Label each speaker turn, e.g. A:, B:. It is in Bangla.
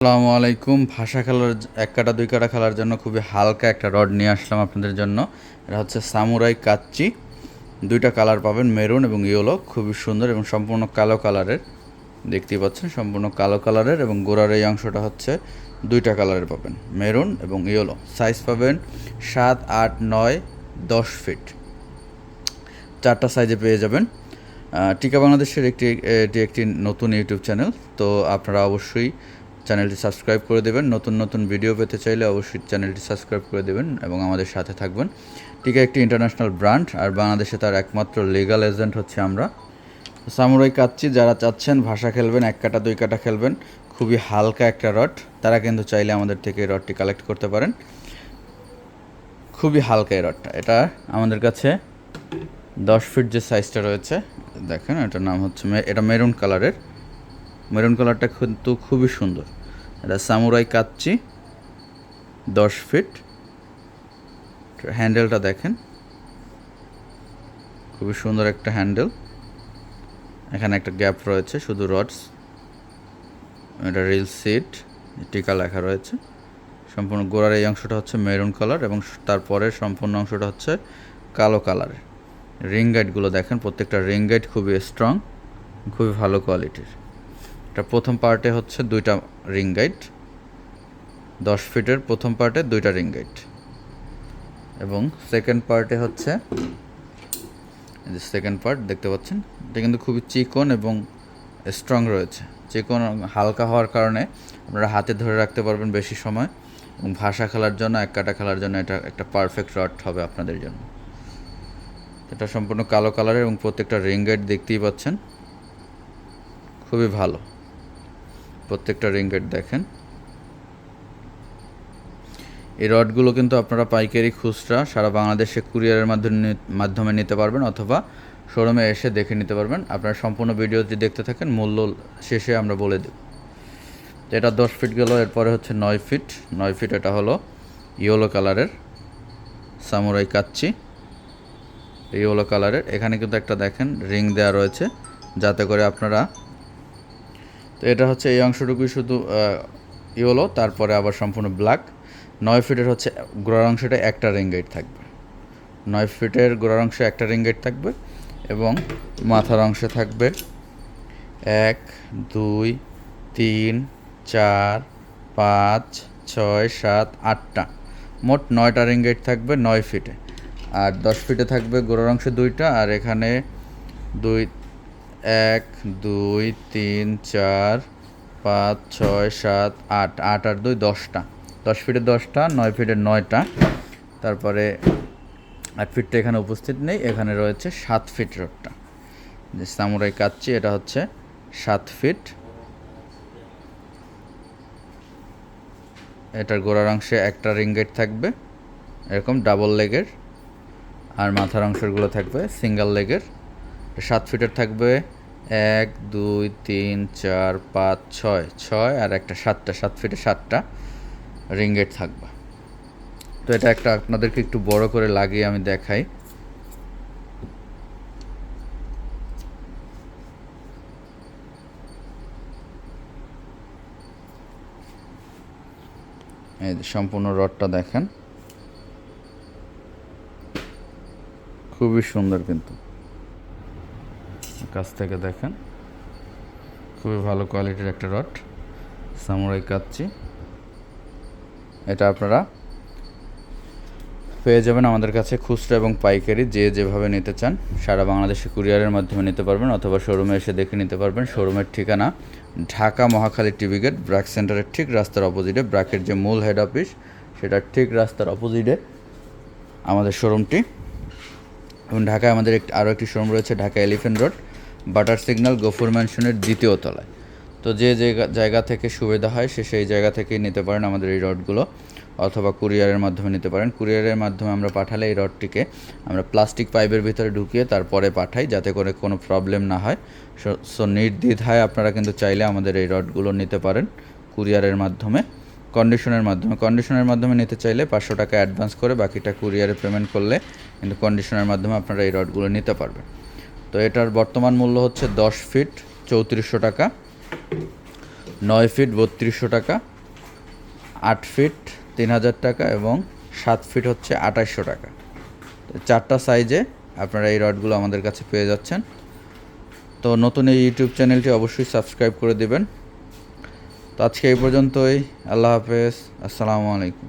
A: আসসালামু আলাইকুম। ভাষা খেলার এক কাটা, দুই কাটা খেলার জন্য খুবই হালকা একটা রড নিয়ে আসলাম আপনাদের জন্য। এটা হচ্ছে সামুরাই কাচ্চি। দুইটা কালার পাবেন, মেরুন এবং ইয়েলো। খুবই সুন্দর এবং সম্পূর্ণ কালো কালারের। দেখতেই পাচ্ছেন, সম্পূর্ণ কালো কালারের এবং গোড়ার এই অংশটা হচ্ছে দুইটা কালারের পাবেন, মেরুন এবং ইয়েলো। সাইজ পাবেন সাত, আট, নয়, দশ ফিট চারটা সাইজে পেয়ে যাবেন। টিকা বাংলাদেশের একটি, এটি একটি নতুন ইউটিউব চ্যানেল তো আপনারা অবশ্যই চ্যানেলটি সাবস্ক্রাইব করে দেবেন। নতুন নতুন ভিডিও পেতে চাইলে অবশ্যই চ্যানেলটি সাবস্ক্রাইব করে দেবেন এবং আমাদের সাথে থাকবেন। টিকা একটি ইন্টারন্যাশনাল ব্র্যান্ড আর বাংলাদেশে তার একমাত্র লিগ্যাল এজেন্ট হচ্ছে আমরা। সামুরাই কাচ্চি, যারা চাচ্ছেন ভাষা খেলবেন, এক কাটা, দুই কাটা খেলবেন, খুবই হালকা একটা রড। তারা কিন্তু চাইলে আমাদের থেকে রডটি কালেক্ট করতে পারেন। খুবই হালকা এই রডটা। এটা আমাদের কাছে দশ ফিট যে সাইজটা রয়েছে, দেখেন এটার নাম হচ্ছে এটা মেরুন কালারের মেরুন কালারটা কিন্তু খুবই সুন্দর। এটা সামুরাই কাচ্চি, দশ ফিট। হ্যান্ডেলটা দেখেন। খুবই সুন্দর একটা হ্যান্ডেল। এখানে একটা গ্যাপ রয়েছে, শুধু রডস। এটা রিল সিট, টিকা লেখা রয়েছে। সম্পূর্ণ গোড়ার এই অংশটা হচ্ছে মেরুন কালার এবং তারপরে সম্পূর্ণ অংশটা হচ্ছে কালো কালারের রিং গাইডগুলো দেখেন, প্রত্যেকটা রিং গাইড খুবই স্ট্রং খুবই ভালো কোয়ালিটির এটা প্রথম পার্টে হচ্ছে দুইটা রিং গাইড। দশ ফিটের প্রথম পার্টে দুইটা রিং গাইড। এবং সেকেন্ড পার্টে হচ্ছে সেকেন্ড পার্ট দেখতে পাচ্ছেন, এটা কিন্তু খুবই চিকন এবং স্ট্রং রয়েছে। চিকন হালকা হওয়ার কারণে আপনারা হাতে ধরে রাখতে পারবেন বেশি সময় এবং ভাষা খেলার জন্য, এক কাটা খেলার জন্য এটা একটা পারফেক্ট রড হবে আপনাদের জন্য। এটা সম্পূর্ণ কালো কালারের এবং প্রত্যেকটা রিং গাইড দেখতেই পাচ্ছেন। খুবই ভালো। প্রত্যেকটা রিং গাইড দেখেন। এই রডগুলো কিন্তু আপনারা পাইকারি খুচরা সারা বাংলাদেশে কুরিয়ারের মাধ্যমে মাধ্যমে নিতে পারবেন অথবা শোরুমে এসে দেখে নিতে পারবেন। আপনারা সম্পূর্ণ ভিডিওটি দেখতে থাকেন, মূল্য শেষে আমরা বলে দেব। এটা দশ ফিট গেল, এরপরে হচ্ছে নয় ফিট। নয় ফিট এটা হলো ইয়েলো কালারের সামুরাই কাচ্চি। ইয়েলো কালারের। এখানে কিন্তু একটা দেখেন রিং দেওয়া রয়েছে, যাতে করে আপনারা তো এটা হচ্ছে এই অংশটুকুই শুধু ইয়েলো, তারপরে আবার সম্পূর্ণ ব্ল্যাক। নয় ফিটের হচ্ছে গোড়ার অংশটা একটা রিং গাইড থাকবে। নয় ফিটের গোড়ার অংশে একটা রিং গাইড থাকবে এবং মাথার অংশে থাকবে এক, দুই, তিন, চার, পাঁচ, ছয়, সাত, আটটা। মোট নয়টা রিং গাইড থাকবে নয় ফিটে। আর দশ ফিটে থাকবে গোড়ার অংশে দুইটা, আর এখানে দুই এক, দুই, তিন, চার, পাঁচ, ছয়, সাত, আট। আট আর দুই দশটা। দশ ফিটে দশটা, নয় ফিটে নয়টা। তারপরে আট ফিটটা এখানে উপস্থিত নেই, এখানে রয়েছে সাত ফিট রোডটা। যে সামুরাই কাচ্ছি এটা হচ্ছে সাত ফিট। এটার গোড়ার অংশে একটা রিং গেট থাকবে, এরকম ডাবল লেগের। আর মাথার অংশগুলো থাকবে সিঙ্গেল লেগের। সাত ফিটের থাকবে। এক, দুই, তিন, চার, পাঁচ, ছয়। ছয় আর একটা সাতটা, সাত ফিটে সাতটা রিঙ্গেট থাকবে। তো এটা একটা আপনাদেরকে একটু বড় করে লাগিয়ে আমি দেখাই। এই সম্পূর্ণ রডটা দেখেন। খুবই সুন্দর কিন্তু। কাছ থেকে দেখেন। খুবই ভালো কোয়ালিটির একটা রড। সামুরাই কাচ্ছি এটা আপনারা পেয়ে যাবেন আমাদের কাছে খুচরা এবং পাইকারি, যে যেভাবে নিতে চান। সারা বাংলাদেশে কুরিয়ারের মাধ্যমে নিতে পারবেন অথবা শোরুমে এসে দেখে নিতে পারবেন। শোরুমের ঠিকানা ঢাকা মহাখালী টিভি গেট ব্র্যাক সেন্টারের ঠিক রাস্তার অপোজিটে। ব্র্যাকের যে মূল হেড অফিস সেটার ঠিক রাস্তার অপোজিটে আমাদের শোরুমটি। এবং ঢাকায় আমাদের একটি আরও একটি শোরুম রয়েছে, ঢাকা এলিফেন্ট রোড। বাটার সিগন্যাল গফুর ম্যানশনের দ্বিতীয় তলায়। তো যে জায়গা জায়গা থেকে সুবিধা হয়, সে সেই জায়গা থেকেই নিতে পারেন আমাদের এই রডগুলো, অথবা কুরিয়ারের মাধ্যমে নিতে পারেন। কুরিয়ারের মাধ্যমে আমরা পাঠালে এই রডটিকে আমরা প্লাস্টিক পাইপের ভিতরে ঢুকিয়ে তারপরে পাঠাই, যাতে করে কোনো প্রবলেম না হয়। সো নির্দ্বিধায় আপনারা কিন্তু চাইলে আমাদের এই রডগুলো নিতে পারেন কুরিয়ারের মাধ্যমে, কন্ডিশনের মাধ্যমে। কন্ডিশনের মাধ্যমে নিতে চাইলে পাঁচশো টাকা অ্যাডভান্স করে বাকিটা কুরিয়ারে পেমেন্ট করলে কিন্তু কন্ডিশনের মাধ্যমে আপনারা এই রডগুলো নিতে পারবেন। তো এটার বর্তমান মূল্য হচ্ছে দশ ফিট চৌত্রিশশো টাকা, নয় ফিট বত্রিশশো টাকা, আট ফিট তিন হাজার টাকা এবং সাত ফিট হচ্ছে আঠাশশো টাকা। চারটা সাইজে আপনারা এই রডগুলো আমাদের কাছে পেয়ে যাচ্ছেন। তো নতুন এই ইউটিউব চ্যানেলটি অবশ্যই সাবস্ক্রাইব করে দেবেন। তো আজকে এই পর্যন্তই, আল্লাহ হাফেজ, আসসালামু আলাইকুম।